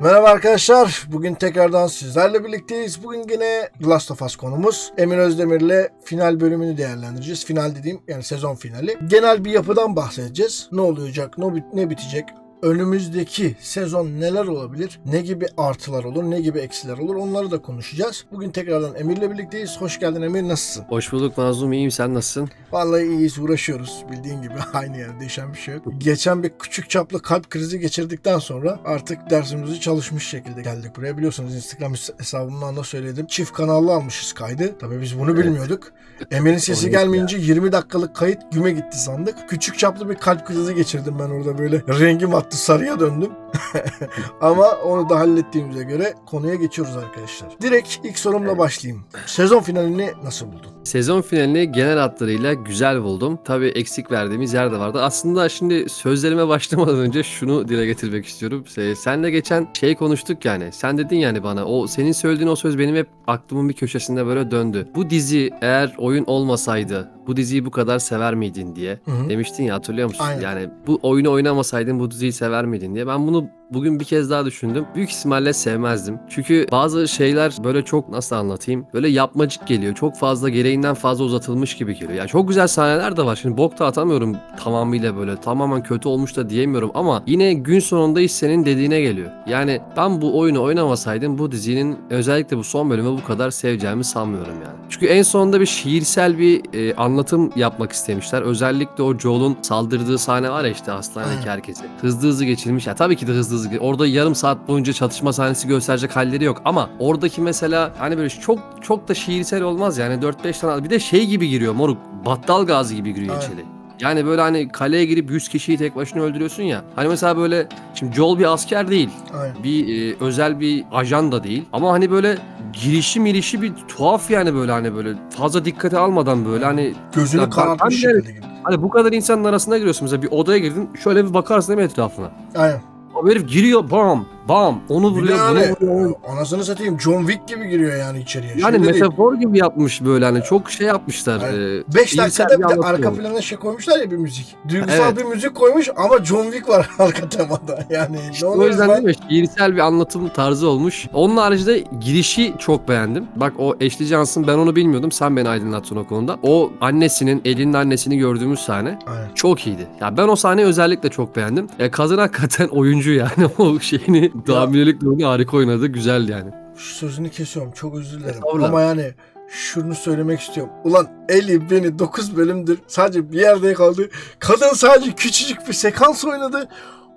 Merhaba arkadaşlar. Bugün tekrardan sizlerle birlikteyiz. Bugün yine The Last of Us konumuz. Emin Özdemir'le final bölümünü değerlendireceğiz. Final dediğim yani sezon finali. Genel bir yapıdan bahsedeceğiz. Ne olacak, ne, bit- ne bitecek, önümüzdeki sezon neler olabilir, ne gibi artılar olur, ne gibi eksiler olur onları da konuşacağız. Bugün tekrardan Emir'le birlikteyiz. Hoş geldin Emir, nasılsın? Hoş bulduk Mazlum iyiyim sen nasılsın? Vallahi iyiyiz, uğraşıyoruz. Bildiğin gibi aynı yerde değişen bir şey yok. Geçen bir küçük çaplı kalp krizi geçirdikten sonra artık dersimizi çalışmış şekilde geldik buraya. Biliyorsunuz Instagram hesabımdan da söyledim. Çift kanallı almışız kaydı. Tabii biz bunu Evet. bilmiyorduk. Emir'in sesi gelmeyince 20 dakikalık kayıt güme gitti sandık. Küçük çaplı bir kalp krizi geçirdim ben orada böyle. Rengim attı sarıya döndüm. Ama onu da hallettiğimize göre konuya geçiyoruz arkadaşlar. Direkt ilk sorumla Evet. başlayayım. Sezon finalini nasıl buldun? Sezon finalini genel hatlarıyla güzel buldum. Tabii eksik verdiğimiz yer de vardı. Aslında şimdi sözlerime başlamadan önce şunu dile getirmek istiyorum. Se- Senle geçen şey konuştuk yani. Sen dedin yani bana o senin söylediğin o söz benim hep aklımın bir köşesinde böyle döndü. Bu dizi eğer oyun olmasaydı bu diziyi bu kadar sever miydin diye Hı hı. demiştin ya hatırlıyor musun? Aynen. Yani bu oyunu oynamasaydın bu diziyi sever miydin diye. Ben bunu bugün bir kez daha düşündüm. Büyük ihtimalle sevmezdim. Çünkü bazı şeyler böyle çok nasıl anlatayım? Böyle yapmacık geliyor. Çok fazla gereğinden fazla uzatılmış gibi geliyor. Yani çok güzel sahneler de var. Şimdi bok da atamıyorum tamamıyla böyle. Tamamen kötü olmuş da diyemiyorum ama yine gün sonunda iş senin dediğine geliyor. Yani ben bu oyunu oynamasaydım bu dizinin özellikle bu son bölümü bu kadar seveceğimi sanmıyorum yani. Çünkü en sonunda bir şiirsel bir e, anlatım yapmak istemişler. Özellikle o Joel'un saldırdığı sahne var ya işte hastanedeki herkese. Hızlı hızlı geçilmiş. Ya tabii ki de hızlı hızlı. Orada yarım saat boyunca çatışma sahnesi gösterecek halleri yok. Ama oradaki mesela hani böyle çok çok da şiirsel olmaz yani 4-5 tane. Bir de şey gibi giriyor moruk. Battal gazi gibi giriyor Aynen. içeri. Yani böyle hani kaleye girip 100 kişiyi tek başına öldürüyorsun ya. Hani mesela böyle şimdi Joel bir asker değil. Aynen. Bir e, özel bir ajan da değil. Ama hani böyle girişi mirişi bir tuhaf yani böyle hani böyle fazla dikkate almadan böyle hani Gözünü karartmış şekilde gibi. Hani bu kadar insanın arasına giriyorsun mesela bir odaya girdin şöyle bir bakarsın değil mi etrafına? Aynen. O herif giriyor bam bam onu vuruyor bunu hani vuruyor. anasını satayım John Wick gibi giriyor yani içeriye. Yani Şey de değil. metafor gibi yapmış böyle hani çok şey yapmışlar. Aynen. e, 5 iyimser dakikada bir de arka plana şey koymuşlar ya bir müzik. Duygusal Evet. bir müzik koymuş ama John Wick var arka temada. Yani İşte o yüzden ben? değil mi? Şiirsel bir anlatım tarzı olmuş. Onun haricinde girişi çok beğendim. Bak o Ashley Johnson ben onu bilmiyordum. Sen beni aydınlattın o konuda. O annesinin, elinin annesini gördüğümüz sahne Aynen. çok iyiydi. Ya ben o sahneyi özellikle çok beğendim. Ya kadın hakikaten oyuncu yani o şeyini tahminlik durumunu harika oynadı. Güzel yani. Şu sözünü kesiyorum çok özür dilerim. Estağfurullah. Ama yani şunu söylemek istiyorum. Ulan Eli beni 9 bölümdür sadece bir yerde kaldı. Kadın sadece küçücük bir sekans oynadı.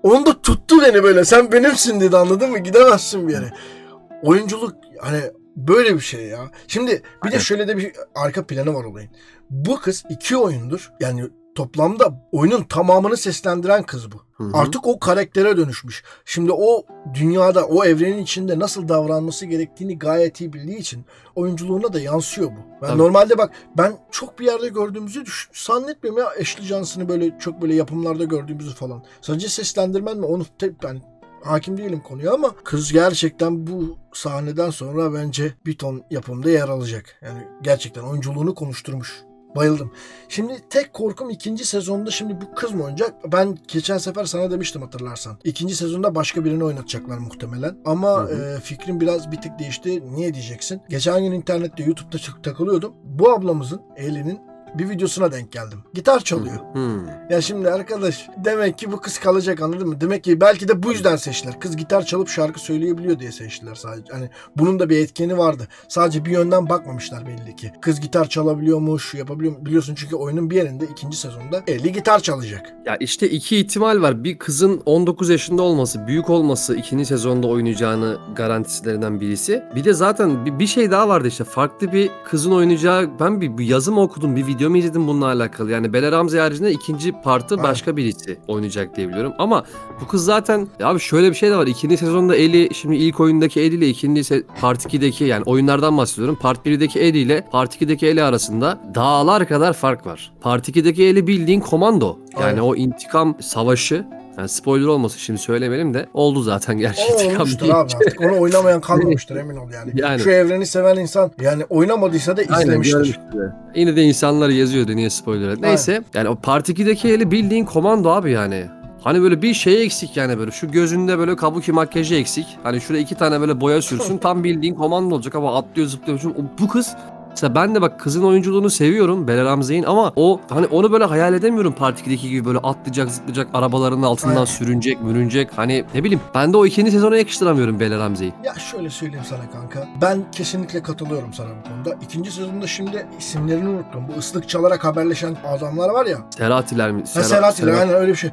Onda tuttu beni böyle. Sen benimsin dedi anladın mı? Gidemezsin bir yere. Oyunculuk hani böyle bir şey ya. Şimdi bir de şöyle de bir arka planı var olayın. Bu kız iki oyundur. Yani toplamda oyunun tamamını seslendiren kız bu. Hı hı. Artık o karaktere dönüşmüş. Şimdi o dünyada, o evrenin içinde nasıl davranması gerektiğini gayet iyi bildiği için oyunculuğuna da yansıyor bu. Ben Tabii. normalde bak ben çok bir yerde gördüğümüzü düş- zannetmiyorum ya Ashley Johnson'ı böyle çok böyle yapımlarda gördüğümüzü falan. Sadece seslendirmen mi onu tek ben hakim değilim konuya ama kız gerçekten bu sahneden sonra bence bir ton yapımda yer alacak. Yani gerçekten oyunculuğunu konuşturmuş. Bayıldım. Şimdi tek korkum ikinci sezonda şimdi bu kız mı oynayacak? Ben geçen sefer sana demiştim hatırlarsan. İkinci sezonda başka birini oynatacaklar muhtemelen. Ama Hı hı. e, fikrim biraz bir tık değişti. Niye diyeceksin? Geçen gün internette YouTube'da çık- takılıyordum. Bu ablamızın Eli'nin bir videosuna denk geldim. Gitar çalıyor. Hmm. Ya şimdi arkadaş demek ki bu kız kalacak anladın mı? Demek ki belki de bu yüzden seçtiler. Kız gitar çalıp şarkı söyleyebiliyor diye seçtiler sadece. Hani bunun da bir etkeni vardı. Sadece bir yönden bakmamışlar belli ki. Kız gitar çalabiliyormuş, yapabiliyor biliyorsun çünkü oyunun bir yerinde ikinci sezonda 50 gitar çalacak. Ya işte iki ihtimal var. Bir kızın 19 yaşında olması, büyük olması ikinci sezonda oynayacağını garantisilerinden birisi. Bir de zaten bir, bir şey daha vardı işte. Farklı bir kızın oynayacağı ben bir, bir yazı mı okudum, bir video izledim bununla alakalı. Yani Bella Ramsey haricinde ikinci partı Aynen. başka birisi oynayacak diye biliyorum. Ama bu kız zaten abi şöyle bir şey de var. İkinci sezonda Ellie şimdi ilk oyundaki Ellie ile ikinci se- part 2'deki yani oyunlardan bahsediyorum. Part 1'deki Ellie ile part 2'deki Ellie arasında dağlar kadar fark var. Part 2'deki Ellie bildiğin komando. Yani Aynen. o intikam savaşı yani spoiler olmasın şimdi söylemelim de oldu zaten gerçi O olmuştur abi artık. Onu oynamayan kalmamıştır emin ol yani. Yani. Şu evreni seven insan yani oynamadıysa da Aynen, izlemiştir. görmüştür. Yine de insanlar yazıyordu niye spoiler et. Neyse yani o Part 2'deki eli bildiğin komando abi yani. Hani böyle bir şey eksik yani böyle şu gözünde böyle kabuki makyajı eksik. Hani şuraya iki tane böyle boya sürsün tam bildiğin komando olacak ama atlıyor zıplıyor. O- Bu kız Mesela ben de bak kızın oyunculuğunu seviyorum Bella Ramsey'in ama o hani onu böyle hayal edemiyorum Part 2'deki gibi böyle atlayacak zıplayacak arabaların altından Aynen. sürünecek mürünecek hani ne bileyim ben de o ikinci sezona yakıştıramıyorum Bella Ramsey'i. Ya şöyle söyleyeyim sana kanka. Ben kesinlikle katılıyorum sana bu konuda. İkinci sezonda şimdi isimlerini unuttum. Bu ıslık çalarak haberleşen adamlar var ya. Seratiler mi? Ha Selahattin aynen öyle bir şey.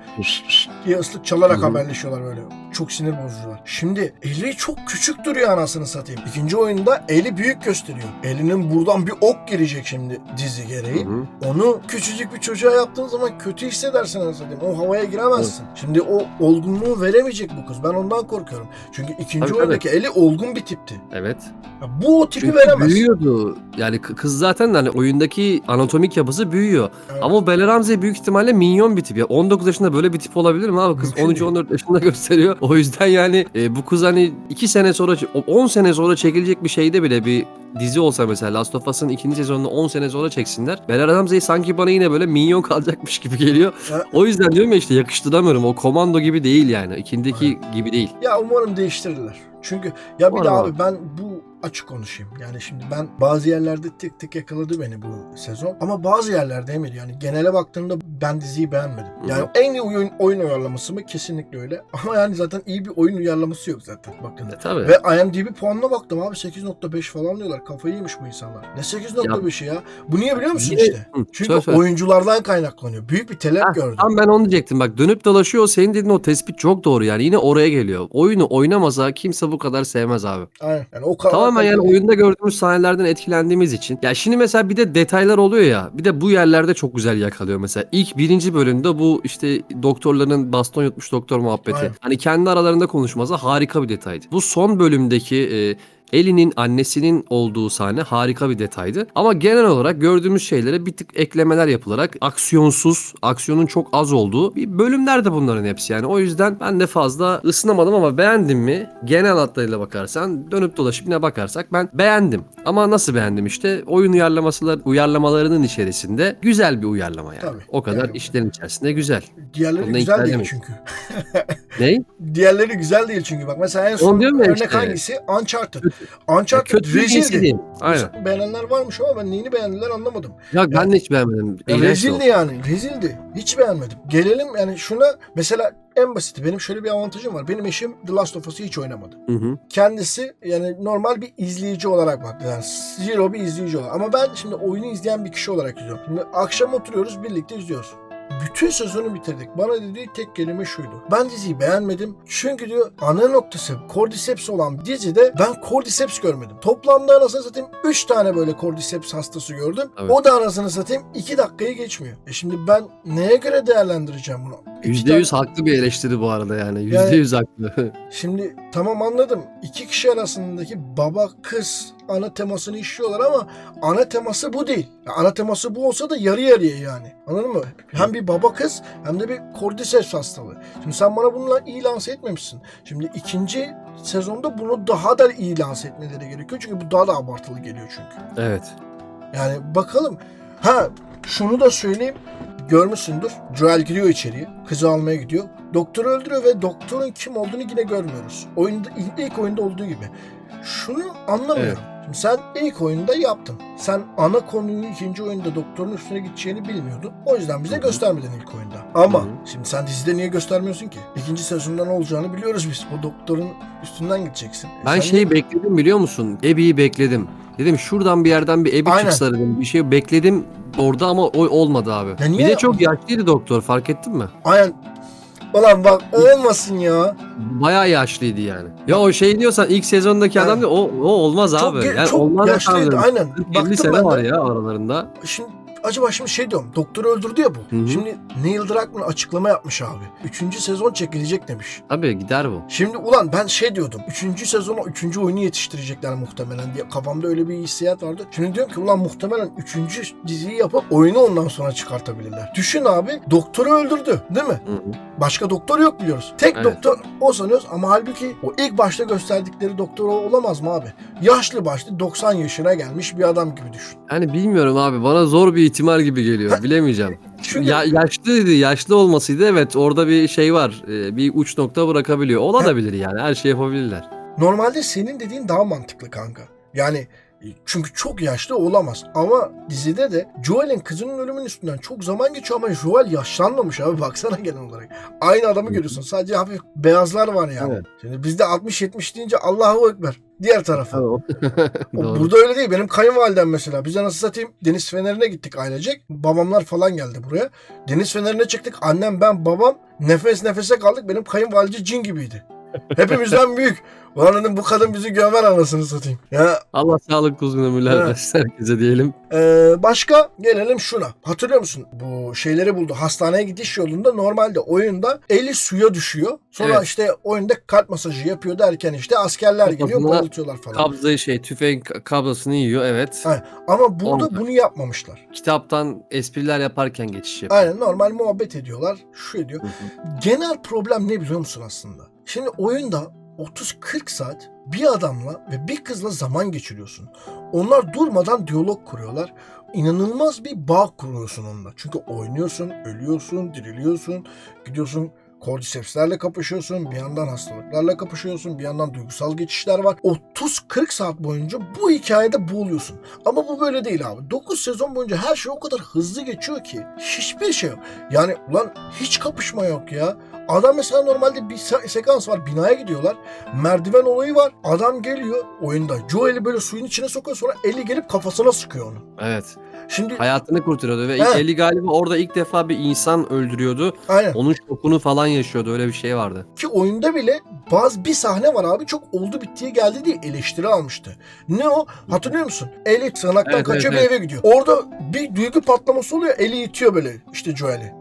Diye ıslık çalarak Hı hı. haberleşiyorlar böyle. Çok sinir bozucular. Şimdi eli çok küçük duruyor anasını satayım. İkinci oyunda eli büyük gösteriyor. Elinin buradan bir ok girecek şimdi dizi gereği. Hı hı. Onu küçücük bir çocuğa yaptığın zaman kötü hissedersin anasını. O havaya giremezsin. Şimdi o olgunluğu veremeyecek bu kız. Ben ondan korkuyorum. Çünkü ikinci Tabii, oyundaki eli olgun bir tipti. Evet. Ya bu o tipi Çünkü veremez. büyüyordu. Yani kı- kız zaten hani oyundaki anatomik yapısı büyüyor. Evet. Ama o Bella Ramsey büyük ihtimalle minyon bir tip. Ya 19 yaşında böyle bir tip olabilir mi abi? Kız Mümkün 13-14 yaşında gösteriyor. O yüzden yani e, bu kız hani 2 sene sonra, 10 sene sonra çekilecek bir şeyde bile bir dizi olsa mesela Last of Us'ın ikinci sezonunu 10 sene sonra çeksinler. Bella Ramsey sanki bana yine böyle minyon kalacakmış gibi geliyor. Ya- O yüzden diyorum ya işte yakıştıramıyorum. O komando gibi değil yani. İkindeki gibi değil. Ya umarım değiştirirler. Çünkü ya bir de abi ben bu açık konuşayım. Yani şimdi ben bazı yerlerde tık tık yakaladı beni bu sezon. Ama bazı yerlerde Emir yani genele baktığımda ben diziyi beğenmedim. Yani en iyi oyun, oyun uyarlaması mı? Kesinlikle öyle. Ama yani zaten iyi bir oyun uyarlaması yok zaten baktığında. E, tabii. Ve IMDb puanına baktım abi 8.5 falan diyorlar. Kafayı yemiş bu insanlar. Ne 8.5'i ya? Bu niye biliyor musun Yine- işte? Hı, Çünkü söyle, söyle. oyunculardan kaynaklanıyor. Büyük bir talep Heh, gördüm. Tam ben onu diyecektim. Bak dönüp dolaşıyor. Senin dediğin o tespit çok doğru yani. Yine oraya geliyor. Oyunu oynamasa kimse bu kadar sevmez abi. Aynen. Yani o kadar Tamamen yani oyunda gördüğümüz sahnelerden etkilendiğimiz için. Ya şimdi mesela bir de detaylar oluyor ya. Bir de bu yerlerde çok güzel yakalıyor. Mesela ilk birinci bölümde bu işte doktorların baston yutmuş doktor muhabbeti. Aynen. Hani kendi aralarında konuşması harika bir detaydı. Bu son bölümdeki e, Ellie'nin annesinin olduğu sahne harika bir detaydı. Ama genel olarak gördüğümüz şeylere bir tık eklemeler yapılarak aksiyonsuz, aksiyonun çok az olduğu bir bölümler de bunların hepsi yani. O yüzden ben de fazla ısınamadım ama beğendim mi? Genel hatlarıyla bakarsan dönüp dolaşıp yine bakarsak ben beğendim. Ama nasıl beğendim işte? Oyun uyarlamaları, uyarlamalarının içerisinde güzel bir uyarlama yani. Tabii. O kadar Yani- işlerin içerisinde güzel. Diğerleri Bununla güzel değil çünkü. Ney? Diğerleri güzel değil çünkü. Bak mesela en son örnek işte. hangisi? Uncharted. Uncharted Kötü rezildi. değil. Aynen. Beğenenler varmış ama ben neyini beğendiler anlamadım. Ya ben de hiç beğenmedim. Ya İğrençti o. rezildi yani. Rezildi. Hiç beğenmedim. Gelelim yani şuna mesela en basiti benim şöyle bir avantajım var. Benim eşim The Last of Us'ı hiç oynamadı. Hı hı. Kendisi yani normal bir izleyici olarak baktı. Yani zero bir izleyici olarak. Ama ben şimdi oyunu izleyen bir kişi olarak izliyorum. Şimdi akşam oturuyoruz birlikte izliyoruz. Bütün sezonu bitirdik. Bana dediği tek kelime şuydu. Ben diziyi beğenmedim. Çünkü diyor ana noktası Cordyceps olan dizide ben Cordyceps görmedim. Toplamda anasını satayım 3 tane böyle Cordyceps hastası gördüm. Evet. O da anasını satayım 2 dakikayı geçmiyor. E şimdi ben neye göre değerlendireceğim bunu? İki tane- %100 haklı bir eleştiri bu arada yani. Yani- %100 haklı. Şimdi tamam anladım. İki kişi arasındaki baba kız ana temasını işliyorlar ama ana teması bu değil. Ya ana teması bu olsa da yarı yarıya yani. Anladın mı? Hem bir baba kız hem de bir cordyceps hastalığı. Şimdi sen bana bununla iyi lanse etmemişsin. Şimdi ikinci sezonda bunu daha da iyi lanse etmeleri gerekiyor. Çünkü bu daha da abartılı geliyor çünkü. evet. Yani bakalım. Ha şunu da söyleyeyim. Görmüşsündür. Joel giriyor içeriye. Kızı almaya gidiyor. Doktoru öldürüyor ve doktorun kim olduğunu yine görmüyoruz. Oyunda ilk oyunda olduğu gibi. Şunu anlamıyorum. Şimdi sen ilk oyunda yaptın. Sen ana konuyu ikinci oyunda doktorun üstüne gideceğini bilmiyordun. O yüzden bize göstermedin ilk oyunda. Ama şimdi sen dizide niye göstermiyorsun ki? İkinci sezonda ne olacağını biliyoruz biz. O doktorun üstünden gideceksin. E Ben sen şeyi bekledim biliyor musun? Ebi'yi bekledim. Dedim şuradan bir yerden bir Ebi Aynen. çıksa dedim. Bir şey bekledim orada ama o olmadı abi. Ya niye- Bir de çok yaşlıydı doktor fark ettin mi? Aynen. Ulan bak olmasın ya. Bayağı yaşlıydı yani. Ya o şey diyorsan ilk sezondaki adam o, o olmaz Çok, abi. ge- Yani çok olmaz yaşlıydı aynen. ediyorum. 50 Baktım sene ben var de. ya aralarında. Şimdi acaba şimdi şey diyorum. Doktoru öldürdü ya bu. Hı hı. Şimdi Neil Druckmann açıklama yapmış abi. Üçüncü sezon çekilecek demiş. Tabii gider bu. Şimdi ulan ben şey diyordum. Üçüncü sezona üçüncü oyunu yetiştirecekler muhtemelen diye. Kafamda öyle bir hissiyat vardı. Şimdi diyorum ki ulan muhtemelen üçüncü diziyi yapıp oyunu ondan sonra çıkartabilirler. Düşün abi. Doktoru öldürdü. Değil mi? Hı hı. Başka doktor yok biliyoruz. Tek Evet. doktor o sanıyoruz ama halbuki o ilk başta gösterdikleri doktor olamaz mı abi? Yaşlı başlı 90 yaşına gelmiş bir adam gibi düşün. Yani bilmiyorum abi bana zor bir ihtimal gibi geliyor. Bilemeyeceğim. Çünkü- ya, yaşlıydı. Yaşlı olmasıydı evet orada bir şey var. Ee, bir uç nokta bırakabiliyor. Olabilir yani. Her şey yapabilirler. Normalde senin dediğin daha mantıklı kanka. Yani çünkü çok yaşlı olamaz. Ama dizide de Joel'in kızının ölümünün üstünden çok zaman geçiyor ama Joel yaşlanmamış abi baksana genel olarak. Aynı adamı görüyorsun. Sadece hafif beyazlar var yani. Evet. Şimdi bizde 60-70 deyince Allahu Ekber. Diğer tarafı. Doğru. Burada öyle değil. Benim kayınvalidem mesela. Biz nasıl satayım Deniz Feneri'ne gittik ailecek. Babamlar falan geldi buraya. Deniz Feneri'ne çıktık. Annem, ben, babam nefes nefese kaldık. Benim kayınvalide cin gibiydi. Hepimizden büyük. Ulan dedim bu kadın bizi gömer anasını satayım. Ya Allah sağlık uzun ömürler Evet. versin herkese diyelim. Ee, başka gelelim şuna. Hatırlıyor musun? Bu şeyleri buldu. Hastaneye gidiş yolunda normalde oyunda eli suya düşüyor. Sonra Evet. işte oyunda kalp masajı yapıyor derken işte askerler geliyor bayıltıyorlar falan. Kabzayı şey tüfeğin ka- kabzasını yiyor evet. Aynen. Ama burada Oldu. bunu yapmamışlar. Kitaptan espriler yaparken geçiş yapıyor. Aynen normal muhabbet ediyorlar. Şu ediyor. Hı hı. Genel problem ne biliyor musun aslında? Şimdi oyunda 30-40 saat bir adamla ve bir kızla zaman geçiriyorsun. Onlar durmadan diyalog kuruyorlar. İnanılmaz bir bağ kuruyorsun onunla. Çünkü oynuyorsun, ölüyorsun, diriliyorsun, gidiyorsun Cordyceps'lerle kapışıyorsun, bir yandan hastalıklarla kapışıyorsun, bir yandan duygusal geçişler var. 30-40 saat boyunca bu hikayede boğuluyorsun. Ama bu böyle değil abi. 9 sezon boyunca her şey o kadar hızlı geçiyor ki hiçbir şey yok. Yani ulan hiç kapışma yok ya. Adam mesela normalde bir se- sekans var. Binaya gidiyorlar. Merdiven olayı var. Adam geliyor oyunda. Joel'i böyle suyun içine sokuyor sonra eli gelip kafasına sıkıyor onu. Evet. Şimdi Hayatını kurtarıyordu ve He. Eli galiba orada ilk defa bir insan öldürüyordu. aynen. Onun şokunu falan yaşıyordu. Öyle bir şey vardı. Ki oyunda bile bazı bir sahne var abi çok oldu bittiği geldi diye eleştiri almıştı. Ne o? Hatırlıyor musun? Eli sığınaktan Evet, kaçıyor evet, bir eve gidiyor. Orada bir duygu patlaması oluyor. Eli itiyor böyle işte Joel'i.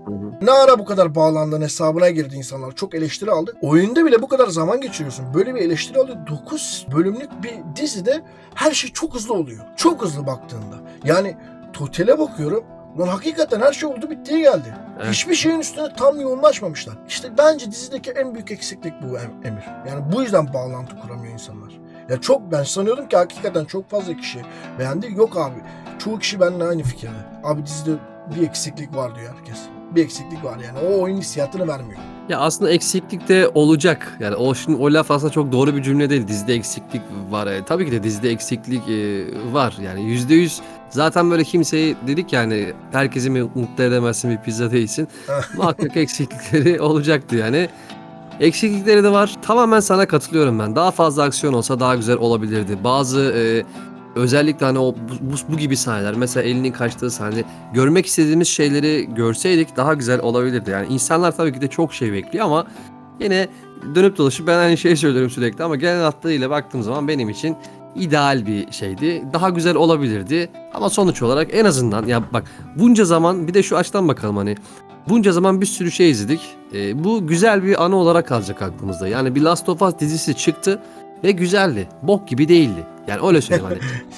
Ne ara bu kadar bağlandın hesabına girdi insanlar. Çok eleştiri aldı. Oyunda bile bu kadar zaman geçiriyorsun. Böyle bir eleştiri alıyor. 9 bölümlük bir dizide her şey çok hızlı oluyor. Çok hızlı baktığında. Yani totale bakıyorum. Lan hakikaten her şey oldu bittiği geldi. Evet. Hiçbir şeyin üstüne tam yoğunlaşmamışlar. İşte bence dizideki en büyük eksiklik bu Em- Emir. Yani bu yüzden bağlantı kuramıyor insanlar. Ya çok ben sanıyordum ki hakikaten çok fazla kişi beğendi. Yok abi. Çoğu kişi benimle aynı fikirde. Abi dizide bir eksiklik var diyor herkes. Bir eksiklik var yani. O oyun hissiyatını vermiyor. Ya aslında eksiklik de olacak. Yani o şimdi o laf aslında çok doğru bir cümle değil. Dizide eksiklik var. E, tabii ki de dizide eksiklik e, var. Yani yüzde yüz zaten böyle kimseyi dedik yani herkesi mi mutlu edemezsin bir pizza değilsin. Muhakkak eksiklikleri olacaktı yani. Eksiklikleri de var. Tamamen sana katılıyorum ben. Daha fazla aksiyon olsa daha güzel olabilirdi. Bazı e, özellikle hani o bu, bu, gibi sahneler mesela elinin kaçtığı sahne görmek istediğimiz şeyleri görseydik daha güzel olabilirdi. Yani insanlar tabii ki de çok şey bekliyor ama yine dönüp dolaşıp ben aynı şeyi söylüyorum sürekli ama genel hatlarıyla baktığım zaman benim için ideal bir şeydi. Daha güzel olabilirdi ama sonuç olarak en azından ya bak bunca zaman bir de şu açıdan bakalım hani bunca zaman bir sürü şey izledik. Ee, bu güzel bir anı olarak kalacak aklımızda. Yani bir Last of Us dizisi çıktı ve güzeldi. Bok gibi değildi. Yani öyle söyleyeyim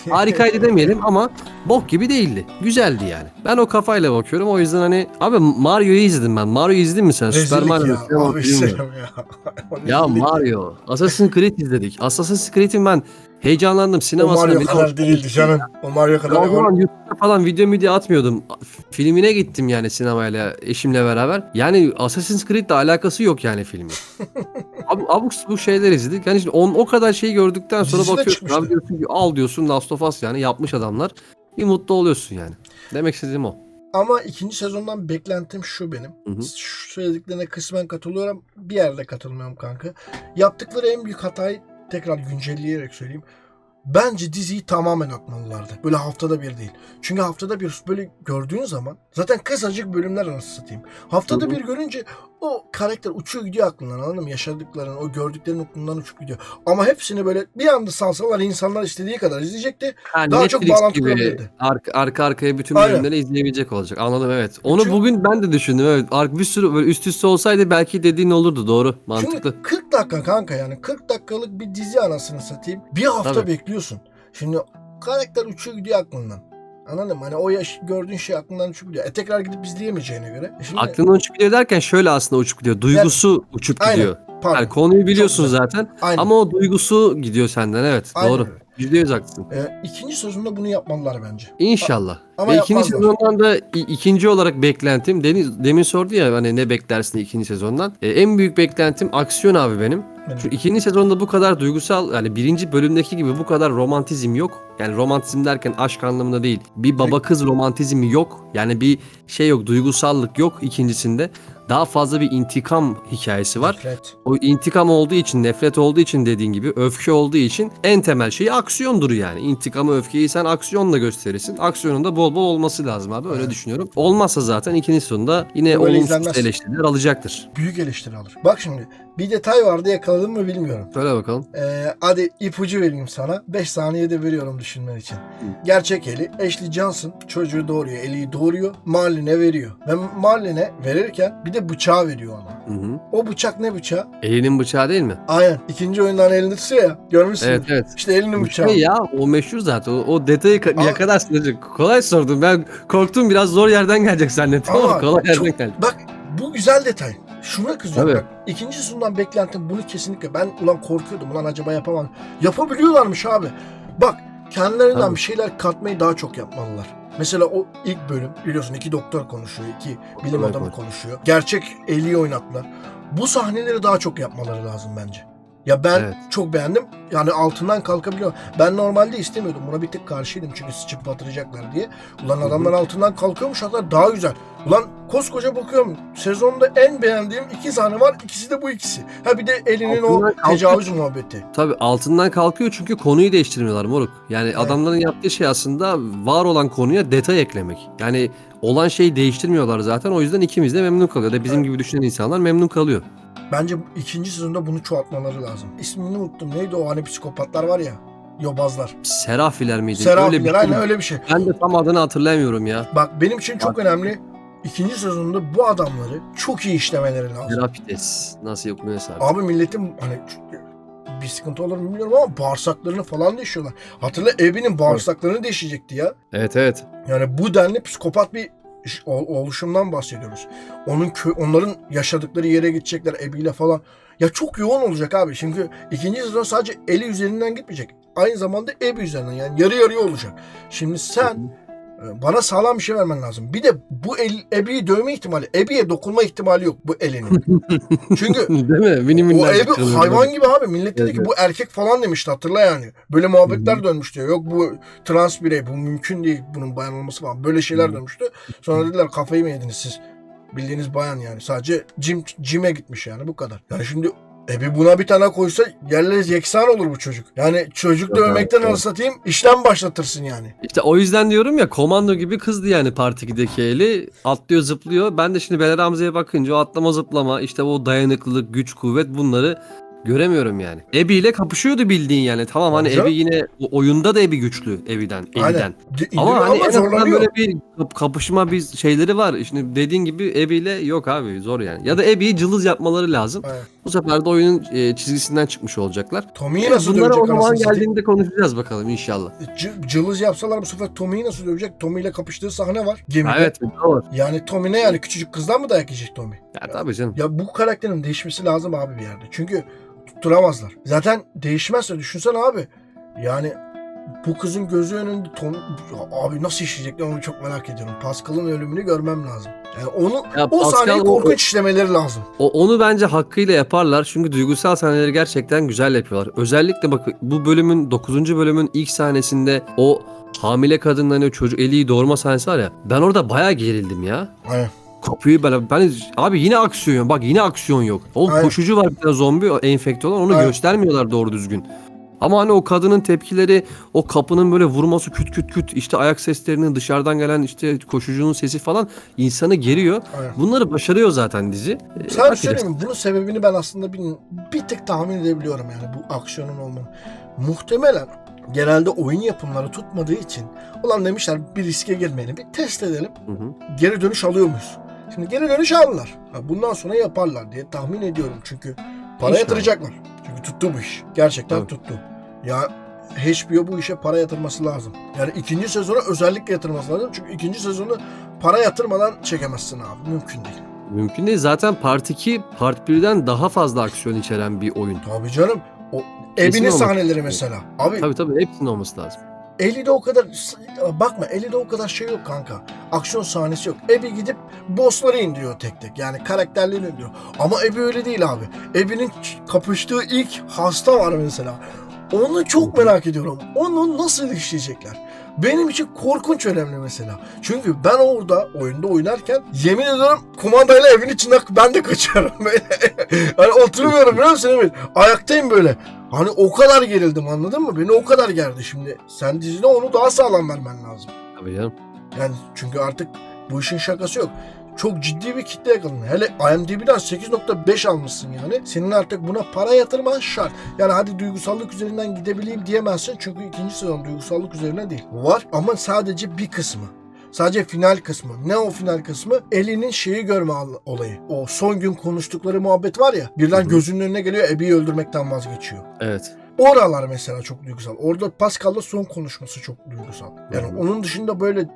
hani. Harikaydı demeyelim ama bok gibi değildi. Güzeldi yani. Ben o kafayla bakıyorum. O yüzden hani abi Mario'yu izledim ben. Mario izledin mi sen? Süper Rezillik Mario. ya. Abi ya. Ya. Mario. Assassin's Creed izledik. Assassin's Creed'in ben heyecanlandım o sinemasına. Mario bile kadar değildi canım. O Mario kadar. Ya o zaman YouTube'da falan video video atmıyordum. Filmine gittim yani sinemayla eşimle beraber. Yani Assassin's Creed'le alakası yok yani filmin. Abi abuk bu şeyler izledik. Yani şimdi on, o kadar şeyi gördükten sonra Dizisi de bakıyorsun. çıkmıştı. Abi diyorsun ki al diyorsun Last of Us yani yapmış adamlar. Bir mutlu oluyorsun yani. Demek istediğim o. Ama ikinci sezondan beklentim şu benim. Hı hı. Şu söylediklerine kısmen katılıyorum. Bir yerde katılmıyorum kanka. Yaptıkları en büyük hatayı tekrar güncelleyerek söyleyeyim. Bence diziyi tamamen atmalılardı. Böyle haftada bir değil. Çünkü haftada bir böyle gördüğün zaman zaten kısacık bölümler anasını satayım. Haftada bir görünce o karakter uçuyor gidiyor aklından anladın mı? Yaşadıkların, o gördüklerin aklından uçup gidiyor. Ama hepsini böyle bir anda salsalar insanlar istediği kadar izleyecekti. Yani Daha çok Netflix bağlantı gibi kurabilirdi. arka, arka arkaya bütün Aynen. bölümleri izleyebilecek olacak. Anladım evet. Onu Çünkü- bugün ben de düşündüm. Evet. Bir sürü böyle üst üste olsaydı belki dediğin olurdu. Doğru. Mantıklı. Çünkü 40 dakika kanka yani 40 dakikalık bir dizi anasını satayım. Bir hafta Tabii. Bekliyorsun. Şimdi karakter uçuyor gidiyor aklından. Anladın mı? Hani o yaş gördüğün şey aklından uçup gidiyor. E tekrar gidip izleyemeyeceğine göre. E Şimdi, Aklından uçup gidiyor derken şöyle aslında uçup gidiyor. Duygusu uçup Aynen. gidiyor. Pardon. Yani konuyu biliyorsun güzel. zaten Aynen. ama o duygusu gidiyor senden evet Aynen doğru. Yüzde yüz haklısın. E, ikinci sözünde bunu yapmalılar bence. İnşallah. Ama Ve ikinci yapmazlar. sezondan da ikinci olarak beklentim Deniz demin sordu ya hani ne beklersin ikinci sezondan. E, en büyük beklentim aksiyon abi benim. Benim. Şu ikinci sezonda bu kadar duygusal yani birinci bölümdeki gibi bu kadar romantizm yok. Yani romantizm derken aşk anlamında değil. Bir baba kız romantizmi yok. Yani bir şey yok duygusallık yok ikincisinde. Daha fazla bir intikam hikayesi var. Nefret. O intikam olduğu için, nefret olduğu için dediğin gibi, öfke olduğu için en temel şey aksiyondur yani. İntikamı, öfkeyi sen aksiyonla gösterirsin. Aksiyonun da bol bol olması lazım abi. Öyle Evet. düşünüyorum. Olmazsa zaten ikinci sonunda yine Böyle olumsuz izlenmez. eleştiriler alacaktır. Büyük eleştiri alır. Bak şimdi bir detay vardı yakaladım mı bilmiyorum. Söyle bakalım. Ee, hadi ipucu vereyim sana. 5 saniyede veriyorum düşünmen için. Gerçek Eli Ashley Johnson çocuğu doğuruyor. Eli'yi doğuruyor. Marlin'e veriyor. Ve Marlin'e verirken bir de bıçağı veriyor ona. Hı hı. O bıçak ne bıçağı? Elinin bıçağı değil mi? Aynen. İkinci oyundan elini tutuyor ya. Görmüşsün. Evet evet. İşte elinin bıçağı. Şey ya o meşhur zaten. O, o detayı Ama- yakalarsın. Çocuk. Kolay sordum. Ben korktum biraz zor yerden gelecek zannettim ama, Ama kolay yerden çok- geldi. Bak bu güzel detay. Şuna kızıyorum Tabii. İkinci sundan beklentim bunu kesinlikle. Ben ulan korkuyordum. Ulan acaba yapamam. Yapabiliyorlarmış abi. Bak kendilerinden Tabii. bir şeyler katmayı daha çok yapmalılar. Mesela o ilk bölüm biliyorsun iki doktor konuşuyor, iki bilim adamı konuşuyor. Gerçek Eli'yi oynattılar. Bu sahneleri daha çok yapmaları lazım bence. Ya ben Evet. çok beğendim. Yani altından kalkabiliyor. Ben normalde istemiyordum. Buna bir tık karşıydım çünkü sıçıp batıracaklar diye. Ulan adamlar altından kalkıyormuş hatta daha güzel. Ulan koskoca bakıyorum. Sezonda en beğendiğim iki sahne var. İkisi de bu ikisi. Ha bir de elinin o Altından kalkıyor. tecavüz muhabbeti. Tabii altından kalkıyor çünkü konuyu değiştirmiyorlar moruk. Yani adamların yaptığı şey aslında var olan konuya detay eklemek. Yani olan şeyi değiştirmiyorlar zaten. O yüzden ikimiz de memnun kalıyor. Da bizim gibi düşünen insanlar memnun kalıyor. Bence ikinci sezonda bunu çoğaltmaları lazım. İsmini unuttum. Neydi o hani psikopatlar var ya. Yobazlar. Serafiler miydi? Serafiler Öyle bir aynen şey. öyle bir şey. Ben de tam adını hatırlamıyorum ya. Bak benim için çok önemli. İkinci sezonda bu adamları çok iyi işlemeleri lazım. Serafites. Nasıl okunuyorsa. abi. Abi milletin hani bir sıkıntı olur mu bilmiyorum ama bağırsaklarını falan değişiyorlar. Hatırla Ebi'nin bağırsaklarını değişecekti ya. Evet evet. Yani bu denli psikopat bir oluşumdan bahsediyoruz. Onun kö- onların yaşadıkları yere gidecekler Ebi'yle falan. Ya çok yoğun olacak abi. Çünkü ikinci sezon sadece Eli üzerinden gitmeyecek. Aynı zamanda Ebi üzerinden yani yarı yarıya olacak. Şimdi sen bana sağlam bir şey vermen lazım. Bir de bu el, Ebi'yi dövme ihtimali, Ebi'ye dokunma ihtimali yok bu elinin. Çünkü Değil mi? Mini o kırılıyor. hayvan gibi abi. Millet dedi Evet, ki bu erkek falan demişti hatırla yani. Böyle muhabbetler Hı hı. dönmüştü. Yok bu trans birey bu mümkün değil bunun bayan olması falan. Böyle şeyler dönmüştü. Sonra dediler kafayı mı yediniz siz? Bildiğiniz bayan yani. Sadece cim, cime gitmiş yani bu kadar. Yani şimdi Ebi buna bir tane koysa yerle yeksan olur bu çocuk. Yani çocuk Evet, dövmekten evet. satayım işlem başlatırsın yani. İşte o yüzden diyorum ya komando gibi kızdı yani Part 2'deki eli. Atlıyor zıplıyor. Ben de şimdi Beler Hamza'ya bakınca o atlama zıplama işte o dayanıklılık, güç, kuvvet bunları göremiyorum yani. Ebi ile kapışıyordu bildiğin yani. Tamam hani. Ebi yine oyunda da Ebi güçlü Ebi'den. De- Ama hani en azından zorlanıyor. böyle bir kap- kapışma bir şeyleri var. Şimdi dediğin gibi Ebi ile yok abi zor yani. Ya da Ebi'yi cılız yapmaları lazım. Aynen. Bu sefer de oyunun e, çizgisinden çıkmış olacaklar. Tommy'yi Evet, nasıl bunlara o dövecek zaman anasını satayım? geldiğinde konuşacağız bakalım inşallah. C- cılız yapsalar bu sefer Tommy'yi nasıl dövecek? Tommy ile kapıştığı sahne var. Gemide. Evet doğru. Yani Tommy ne yani küçücük kızdan mı dayak yiyecek Tommy? Ya tabii canım. Ya bu karakterin değişmesi lazım abi bir yerde. Çünkü tutturamazlar. Zaten değişmezse düşünsene abi. Yani bu kızın gözü önünde Tom... Abi nasıl işleyecekler onu çok merak ediyorum. Pascal'ın ölümünü görmem lazım. Yani onu Ya o Pascal sahneyi o- korkunç işlemeleri lazım. O, onu bence hakkıyla yaparlar çünkü duygusal sahneleri gerçekten güzel yapıyorlar. Özellikle bak bu bölümün 9. bölümün ilk sahnesinde o hamile kadının hani o çocuk eliyi doğurma sahnesi var ya ben orada bayağı gerildim ya. Aynen. Kapıyı böyle ben abi yine aksiyon. Bak yine aksiyon yok. O koşucu var bir zombi o enfekte olan onu Aynen. göstermiyorlar doğru düzgün. Ama hani o kadının tepkileri, o kapının böyle vurması küt küt küt, işte ayak seslerinin dışarıdan gelen işte koşucunun sesi falan insanı geriyor. Aynen. Bunları başarıyor zaten dizi. Ee, Sen bakacağız. söyleyeyim mi? Bunun sebebini ben aslında bir, bir tık tahmin edebiliyorum yani bu aksiyonun olmanı. Muhtemelen genelde oyun yapımları tutmadığı için ulan demişler bir riske girmeyelim bir test edelim Hı hı. geri dönüş alıyor muyuz? Şimdi geri dönüş aldılar. Ha, bundan sonra yaparlar diye tahmin ediyorum çünkü para İnşallah. yatıracaklar. Çünkü tuttu bu iş. Gerçekten Tabii. tuttu. Ya HBO bu işe para yatırması lazım. Yani ikinci sezona özellikle yatırması lazım. Çünkü ikinci sezonu para yatırmadan çekemezsin abi. Mümkün değil. Mümkün değil. Zaten Part 2 Part 1'den daha fazla aksiyon içeren bir oyun. Tabii canım. O Kesin Ebi'nin sahneleri mesela. Abi Tabii tabii hepsinin olması lazım. Ellie'de o kadar bakma Ellie'de o kadar şey yok kanka. Aksiyon sahnesi yok. Abby gidip bossları indiriyor tek tek. Yani karakterlerini indiriyor. Ama Abby öyle değil abi. Abby'nin ç- kapıştığı ilk hasta var mesela. Onu çok merak ediyorum. Onu nasıl işleyecekler? Benim için korkunç önemli mesela. Çünkü ben orada oyunda oynarken yemin ediyorum kumandayla evin içinde ben de kaçıyorum böyle. hani oturmuyorum biliyor musun Emir? Ayaktayım böyle. Hani o kadar gerildim anladın mı? Beni o kadar gerdi şimdi. Sen dizide onu daha sağlam vermen lazım. Tabii canım. Yani çünkü artık bu işin şakası yok. Çok ciddi bir kitle yakaladın. Hele IMDb'den 8.5 almışsın yani. Senin artık buna para yatırman şart. Yani hadi duygusallık üzerinden gidebileyim diyemezsin. Çünkü ikinci sezon duygusallık üzerine değil. Var ama sadece bir kısmı. Sadece final kısmı. Ne o final kısmı? Ellie'nin şeyi görme olayı. O son gün konuştukları muhabbet var ya. Birden gözünün önüne geliyor Abby'yi öldürmekten vazgeçiyor. Evet. Oralar mesela çok duygusal. Orada Pascal'la son konuşması çok duygusal. Yani onun dışında böyle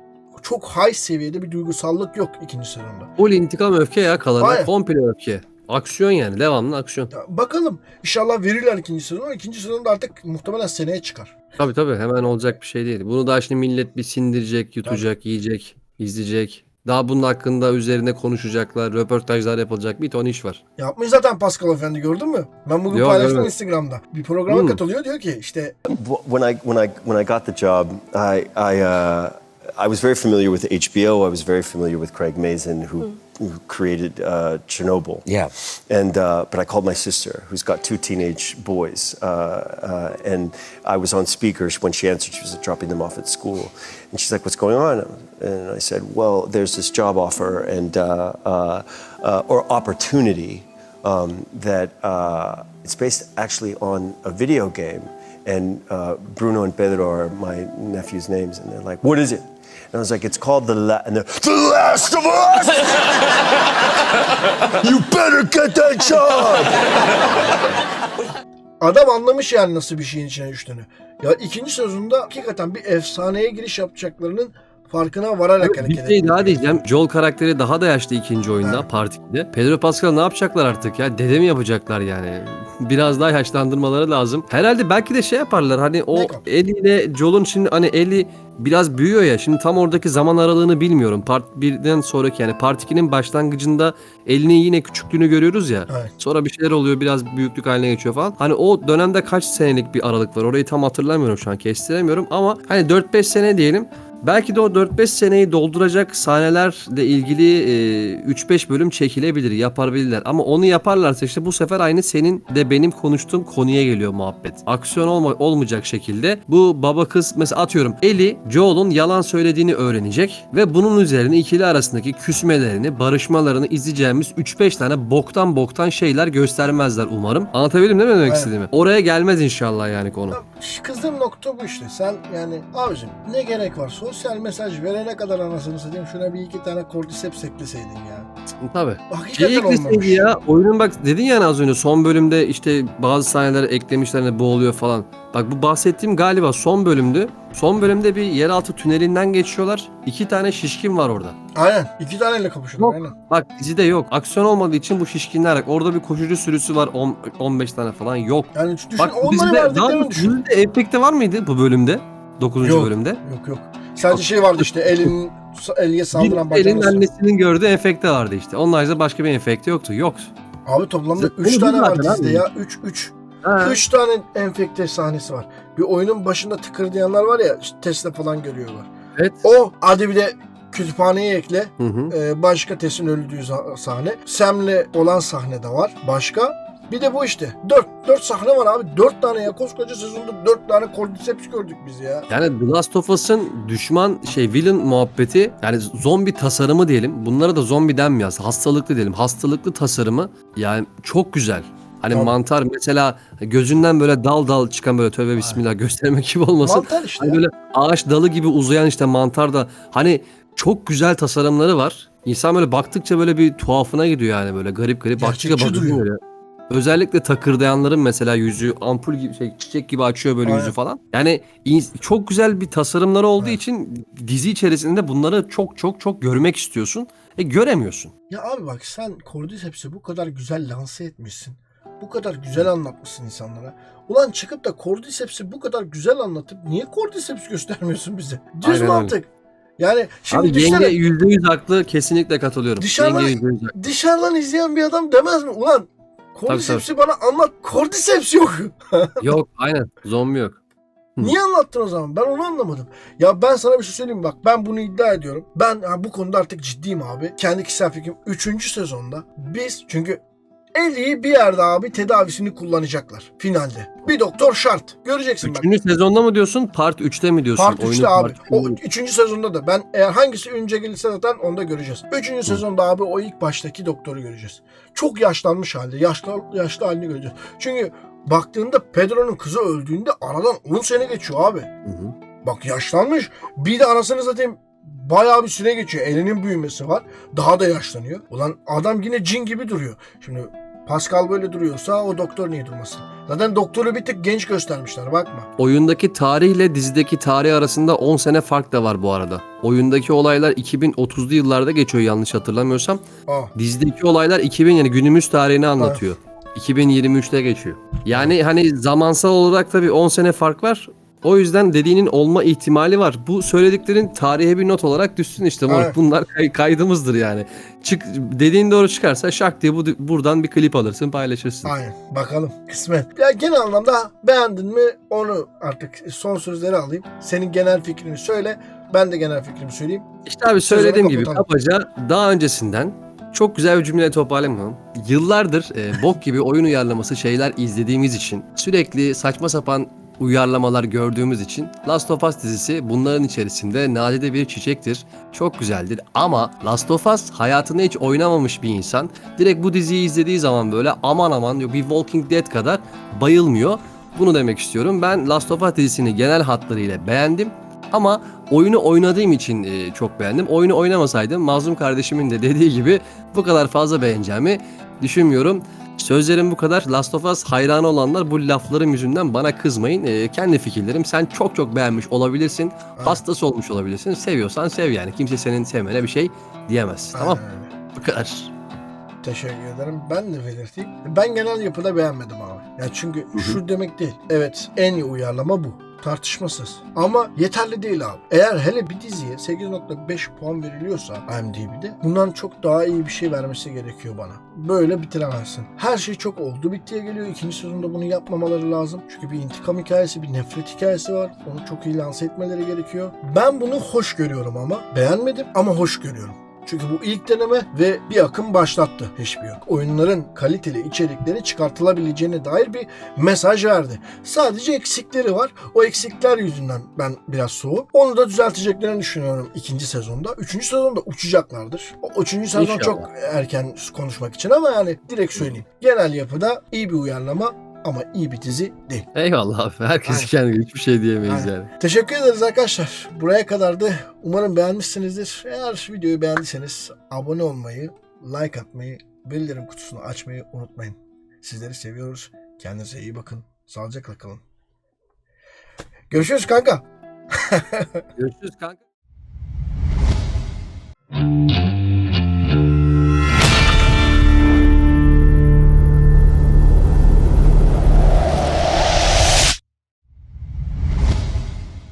çok high seviyede bir duygusallık yok ikinci sezonda. Full intikam öfke ya kalanı. Komple öfke. Aksiyon yani. Devamlı aksiyon. Ya bakalım inşallah verirler ikinci sezonu. İkinci sezonda artık muhtemelen seneye çıkar. Tabii tabii hemen olacak bir şey değil. Bunu daha şimdi millet bir sindirecek, yutacak, yiyecek, izleyecek. Daha bunun hakkında üzerine konuşacaklar, röportajlar yapılacak bir ton iş var. Yapmış zaten Pascal Efendi gördün mü? Ben bugün Yok, paylaştım evet. Instagram'da. Bir programa Hmm. katılıyor diyor ki işte Wh- when I when I when I got the job, I I uh, I was very familiar with HBO. I was very familiar with Craig Mazin, who who created uh, Chernobyl. Yeah. And uh, but I called my sister, who's got two teenage boys, uh, uh, and I was on speakers when she answered. She was dropping them off at school, and she's like, "What's going on?" And I said, "Well, there's this job offer and uh, uh, uh, or opportunity um, that uh, it's based actually on a video game." And uh, Bruno and Pedro are my nephew's names, and they're like, "What is it?" And I was like, "It's called the La- and they're, The Last of Us." you better get that job. adam anlamış yani nasıl bir şeyin içine düştüğünü. Ya ikinci sezonda hakikaten bir efsaneye giriş yapacaklarının farkına vararak Bir hareket şey ediyor. daha diyeceğim. Joel karakteri daha da yaşlı ikinci oyunda, Evet. Part 2'de. Pedro Pascal ne yapacaklar artık ya? Dede mi yapacaklar yani? Biraz daha yaşlandırmaları lazım. Herhalde belki de şey yaparlar. Hani o Make-up. Ellie ile Joel'un şimdi hani Ellie biraz büyüyor ya. Şimdi tam oradaki zaman aralığını bilmiyorum. Part 1'den sonraki yani Part 2'nin başlangıcında Ellie'nin yine küçüklüğünü görüyoruz ya. Evet. Sonra bir şeyler oluyor biraz büyüklük haline geçiyor falan. Hani o dönemde kaç senelik bir aralık var orayı tam hatırlamıyorum şu an kestiremiyorum ama hani 4-5 sene diyelim. Belki de o 4-5 seneyi dolduracak sahnelerle ilgili e, 3-5 bölüm çekilebilir, yapabilirler. Ama onu yaparlarsa işte bu sefer aynı senin de benim konuştuğum konuya geliyor muhabbet. Aksiyon olma, olmayacak şekilde bu baba kız mesela atıyorum Eli Joel'un yalan söylediğini öğrenecek ve bunun üzerine ikili arasındaki küsmelerini, barışmalarını izleyeceğimiz 3-5 tane boktan boktan şeyler göstermezler umarım. Anlatabildim değil mi demek Aynen. istediğimi? Oraya gelmez inşallah yani konu. Kızdığım nokta bu işte. Sen yani abicim ne gerek var? Sosyal mesaj verene kadar anasını satayım şuna bir iki tane cordyceps ekleseydin ya. Tabii. Hakikaten Şey olmamış. ekleseydi ya oyunun bak dedin ya hani az önce son bölümde işte bazı sahneleri eklemişler hani boğuluyor falan. Bak bu bahsettiğim galiba son bölümdü. Son bölümde bir yeraltı tünelinden geçiyorlar. İki tane şişkin var orada. Aynen. iki taneyle kapışıyordun Yok. aynen. Bak dizide yok. Aksiyon olmadığı için bu şişkinler. Orada bir koşucu sürüsü var. on- 15 tane falan yok. Yani düşün Bak onları dizide, verdiklerini doğrusu düşün. dizide efekti var mıydı bu bölümde? 9. Yok. bölümde. Yok yok. Sadece şey vardı işte elin Eliye saldıran Bir elin bacağını. annesinin gördüğü efekti vardı işte. Onun haricinde başka bir efekti yoktu. Yok. Abi toplamda Zaten 3 bu tane var zaten dizide abi. ya. 3 3 Ha. 3 tane enfekte sahnesi var. Bir oyunun başında tıkırdayanlar var ya işte Tesla falan görüyorlar. Evet. O hadi bir de kütüphaneye ekle. Hı hı. Ee, başka Tess'in öldüğü za- sahne. Sam'le olan sahne de var. Başka. Bir de bu işte. 4 4 sahne var abi. 4 tane ya. Koskoca sezonda 4 tane Cordyceps gördük biz ya. Yani The Last of Us'ın düşman şey villain muhabbeti yani zombi tasarımı diyelim. Bunlara da zombi denmiyor. Hastalıklı diyelim. Hastalıklı tasarımı yani çok güzel. Hani Tabii. mantar mesela gözünden böyle dal dal çıkan böyle tövbe bismillah göstermek gibi olmasın. Mantar işte. Hani böyle ağaç dalı gibi uzayan işte mantar da hani çok güzel tasarımları var. İnsan böyle baktıkça böyle bir tuhafına gidiyor yani böyle garip garip. Baktıkça Gerçekçi bakıyor duruyor. böyle. Özellikle takırdayanların mesela yüzü ampul gibi şey çiçek gibi açıyor böyle Aynen. yüzü falan. Yani çok güzel bir tasarımları olduğu Evet. için dizi içerisinde bunları çok çok çok görmek istiyorsun. E göremiyorsun. Ya abi bak sen Cordyceps'i bu kadar güzel lanse etmişsin. Bu kadar güzel anlatmışsın insanlara. Ulan çıkıp da Cordyceps'i bu kadar güzel anlatıp niye Cordyceps göstermiyorsun bize? Düz Aynen öyle. mantık. Yani şimdi Abi düşünsene, yenge %100 haklı kesinlikle katılıyorum. Dışarıdan- Yenge %100 haklı. dışarıdan izleyen bir adam demez mi? Ulan Cordyceps'i bana anlat. Cordyceps yok. Yok aynen zombi yok. Niye anlattın o zaman? Ben onu anlamadım. Ya ben sana bir şey söyleyeyim bak. Ben bunu iddia ediyorum. Ben ha, bu konuda artık ciddiyim abi. Kendi kişisel fikrim. Üçüncü sezonda biz çünkü Ellie'yi bir yerde abi tedavisini kullanacaklar finalde. Bir doktor şart. Göreceksin bak. Üçüncü sezonda mı diyorsun part 3'te mi diyorsun? Part 3'te Oyunun abi. part O üçüncü sezonda da ben eğer hangisi önce gelirse zaten onu da göreceğiz. Üçüncü sezonda abi o ilk baştaki doktoru göreceğiz. Çok yaşlanmış halde. Yaşlı, yaşlı halini göreceğiz. Çünkü baktığında Pedro'nun kızı öldüğünde aradan 10 sene geçiyor abi. Hı hı. Bak yaşlanmış. Bir de anasını satayım bayağı bir süre geçiyor. Elinin büyümesi var. Daha da yaşlanıyor. Ulan adam yine cin gibi duruyor. Şimdi Pascal böyle duruyorsa o doktor niye durmasın? Zaten doktoru bir tık genç göstermişler bakma. Oyundaki tarihle dizideki tarih arasında 10 sene fark da var bu arada. Oyundaki olaylar 2030'lu yıllarda geçiyor yanlış hatırlamıyorsam. Aa, Dizideki olaylar 2000 yani günümüz tarihini anlatıyor. 2023'te geçiyor. Yani hani zamansal olarak tabii 10 sene fark var. O yüzden dediğinin olma ihtimali var. Bu söylediklerin tarihe bir not olarak düşsün işte. Evet. Bunlar kay- kaydımızdır yani. Çık dediğin doğru çıkarsa şak diye bu, buradan bir klip alırsın paylaşırsın. aynen. Bakalım. Kısmet. Ya genel anlamda beğendin mi onu artık son sözleri alayım. Senin genel fikrini söyle. Ben de genel fikrimi söyleyeyim. İşte abi söylediğim gibi kabaca daha öncesinden çok güzel bir cümle toparlayamam. Yıllardır e, bok gibi oyun uyarlaması şeyler izlediğimiz için sürekli saçma sapan uyarlamalar gördüğümüz için Last of Us dizisi bunların içerisinde nadide bir çiçektir. Çok güzeldir ama Last of Us hayatında hiç oynamamış bir insan direkt bu diziyi izlediği zaman böyle aman aman bir Walking Dead kadar bayılmıyor. Bunu demek istiyorum. Ben Last of Us dizisini genel hatlarıyla beğendim. Ama oyunu oynadığım için e, çok beğendim. Oyunu oynamasaydım Mazlum kardeşimin de dediği gibi bu kadar fazla beğeneceğimi düşünmüyorum. Sözlerim bu kadar. Last of Us hayranı olanlar bu laflarım yüzünden bana kızmayın. E, kendi fikirlerim. Sen çok çok beğenmiş olabilirsin. Hastası olmuş olabilirsin. Seviyorsan sev yani. Kimse senin sevmene bir şey diyemez. Tamam. Aynen öyle. Bu kadar. Teşekkür ederim. Ben de belirteyim. Ben genel yapıda beğenmedim abi. Ya çünkü şu demek değil. Evet en iyi uyarlama bu. Tartışmasız. Ama yeterli değil abi. Eğer hele bir diziye 8.5 puan veriliyorsa IMDb'de bundan çok daha iyi bir şey vermesi gerekiyor bana. Böyle bitiremezsin. Her şey çok oldu bittiye geliyor. İkinci sezonda bunu yapmamaları lazım. Çünkü bir intikam hikayesi, bir nefret hikayesi var. Onu çok iyi lanse etmeleri gerekiyor. Ben bunu hoş görüyorum ama. Beğenmedim ama hoş görüyorum. Çünkü bu ilk deneme ve bir akım başlattı HBO. Oyunların kaliteli içerikleri çıkartılabileceğine dair bir mesaj verdi. Sadece eksikleri var. O eksikler yüzünden ben biraz soğuk. Onu da düzelteceklerini düşünüyorum ikinci sezonda. Üçüncü sezonda uçacaklardır. O üçüncü sezon İnşallah. çok erken konuşmak için ama yani direkt söyleyeyim. Genel yapıda iyi bir uyarlama ama iyi bir dizi değil. Eyvallah abi. Herkes Aynen. hiçbir şey diyemeyiz Aynen. yani. Teşekkür ederiz arkadaşlar. Buraya kadardı. Umarım beğenmişsinizdir. Eğer videoyu beğendiyseniz abone olmayı, like atmayı, bildirim kutusunu açmayı unutmayın. Sizleri seviyoruz. Kendinize iyi bakın. Sağlıcakla kalın. Görüşürüz kanka. Görüşürüz kanka.